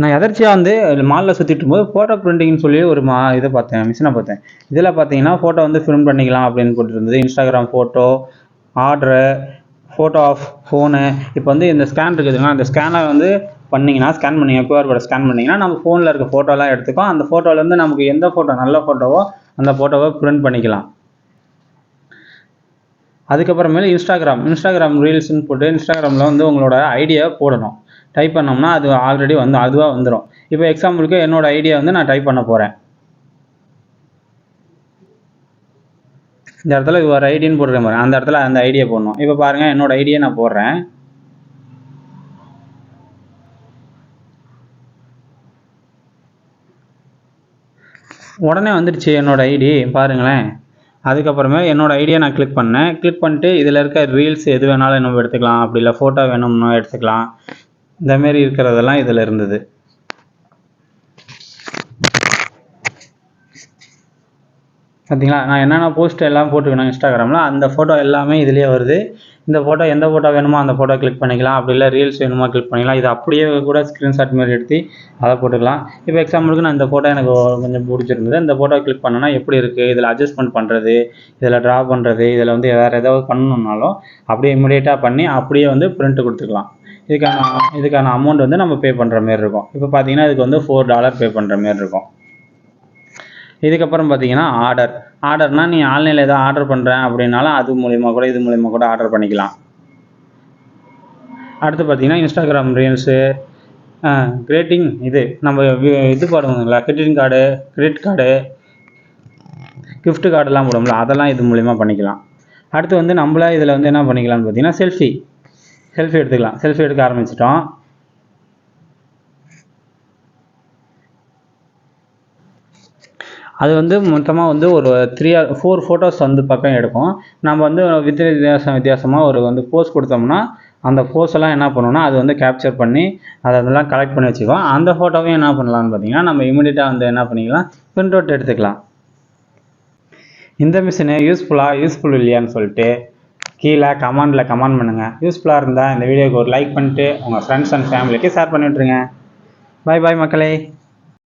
நான் எதர்ச்சியாக வந்து மாலில் சுற்றிட்டு இருக்கும்போது ஃபோட்டோ பிரிண்டிங்னு சொல்லி ஒரு மா இதை பார்த்தேன் மிஷினை பார்த்தேன். இதில் பார்த்தீங்கன்னா ஃபோட்டோ வந்து ஃபிலிம் பண்ணிக்கலாம் அப்படின்னு போட்டுருந்தது. Instagram photo order photo of phone இப்போ வந்து இந்த ஸ்கேன் இருக்குதுங்களா அந்த ஸ்கேனை வந்து பண்ணிங்கன்னா ஸ்கேன் பண்ணிங்க QR கோடை ஸ்கேன் பண்ணிங்கன்னா நம்ம ஃபோனில் இருக்க ஃபோட்டோலாம் எடுத்துக்கோ அந்த ஃபோட்டோலேருந்து நமக்கு எந்த ஃபோட்டோ நல்ல ஃபோட்டோவோ அந்த ஃபோட்டோவை பிரிண்ட் பண்ணிக்கலாம். அதுக்கப்புறமேல இன்ஸ்டாகிராம் இன்ஸ்டாகிராம் ரீல்ஸ்னு போட்டு இன்ஸ்டாகிராமில் வந்து உங்களோட ஐடியா போடணும். டைப் பண்ணோம்னா அது ஆல்ரெடி வந்து அதுவாக வந்துடும் இப்போ எக்ஸாம்பிளுக்கு என்னோட ஐடியா வந்து நான் டைப் பண்ண போகிறேன் இந்த இடத்துல ஒரு ஐடின்னு போட்டுருக்கேன் அந்த இடத்துல அந்த ஐடியா போடணும். இப்போ பாருங்கள் என்னோட ஐடியா நான் போடுறேன். உடனே வந்துடுச்சு என்னோட ஐடி பாருங்களேன். அதுக்கப்புறமே என்னோட ஐடியா நான் கிளிக் பண்ணேன். கிளிக் பண்ணிட்டு இதில் இருக்க ரீல்ஸ் எது வேணாலும் நம்ம எடுத்துக்கலாம். அப்படி இல்லை ஃபோட்டோ வேணும்னா எடுத்துக்கலாம். இந்த மாரி இருக்கிறதெல்லாம் இதில் இருந்தது. பார்த்தீங்களா நான் என்னென்ன போஸ்ட் எல்லாம் போட்டுக்கணும் இன்ஸ்டாகிராமில் அந்த ஃபோட்டோ எல்லாமே இதுலேயே வருது. இந்த ஃபோட்டோ எந்த ஃபோட்டோ வேணுமோ அந்த ஃபோட்டோ கிளிக் பண்ணிக்கலாம். அப்படி இல்லை ரீல்ஸ் வேணுமோ கிளிக் பண்ணிக்கலாம். இது அப்படியே கூட ஸ்க்ரீன்ஷாட் மாதிரி எடுத்து அதை போட்டுக்கலாம். இப்போ எக்ஸாம்பிளுக்கு நான் இந்த ஃபோட்டோ எனக்கு கொஞ்சம் பிடிச்சிருந்தது. இந்த ஃபோட்டோ கிளிக் பண்ணனா எப்படி இருக்குது இதில் அட்ஜஸ்ட்மெண்ட் பண்ணுறது இதில் ட்ரா பண்ணுறது இதில் வந்து வேறு ஏதாவது பண்ணணுன்னாலும் அப்படியே இமிடியேட்டாக பண்ணி அப்படியே வந்து பிரிண்ட் கொடுத்துக்கலாம். இதுக்கான இதுக்கான அமௌண்ட் வந்து நம்ம பே பண்ணுற மாரி இருக்கும். இப்போ பார்த்தீங்கன்னா இதுக்கு வந்து ஃபோர் டாலர் பே பண்ணுற மாரி இருக்கும். இதுக்கப்புறம் பார்த்தீங்கன்னா ஆர்டர் ஆர்டர்னால் நீ ஆன்லைனில் எதாவது ஆர்டர் பண்ணுறேன் அப்படின்னாலும் அது மூலிமா கூட இது மூலிமா கூட ஆர்டர் பண்ணிக்கலாம். அடுத்து பார்த்தீங்கன்னா இன்ஸ்டாகிராம் ரீல்ஸு கிரேட்டிங் இது நம்ம இது போடுவோங்களா credit card credit card gift கார்டெலாம் போடுவோம்ல அதெல்லாம் இது மூலிமா பண்ணிக்கலாம். அடுத்து வந்து நம்மளே இதில் வந்து என்ன பண்ணிக்கலாம்னு பார்த்தீங்கன்னா செல்ஃபி செல்ஃபி எடுத்துக்கலாம். செல்ஃபி எடுக்க ஆரம்பிச்சிட்டோம். அது வந்து மொத்தமாக வந்து ஒரு த்ரீ ஆர் ஃபோர் ஃபோட்டோஸ் வந்து பக்கம் எடுக்கும். நம்ம வந்து வித்திய வித்தியாசம் வித்தியாசமாக ஒரு வந்து போஸ் கொடுத்தோம்னா அந்த போஸ் எல்லாம் என்ன பண்ணுவோம்னா அது வந்து கேப்சர் பண்ணி அதை அதெல்லாம் கலெக்ட் பண்ணி வச்சுக்குவோம். அந்த ஃபோட்டோவையும் என்ன பண்ணலாம்னு பார்த்தீங்கன்னா நம்ம இமீடியட்டாக வந்து என்ன பண்ணிக்கலாம் பிரிண்ட் அவுட் எடுத்துக்கலாம். இந்த மிஷினு யூஸ்ஃபுல்லாக யூஸ்ஃபுல் இல்லையான்னு சொல்லிட்டு கீழே கமெண்டில் கமெண்ட் பண்ணுங்கள் யூஸ்ஃபுல்லாக இருந்தால் இந்த வீடியோக்கு ஒரு லைக் பண்ணிட்டு உங்கள் ஃப்ரெண்ட்ஸ் அண்ட் ஃபேமிலிக்கு ஷேர் பண்ணிவிட்ருங்க பாய் பாய் மக்களே.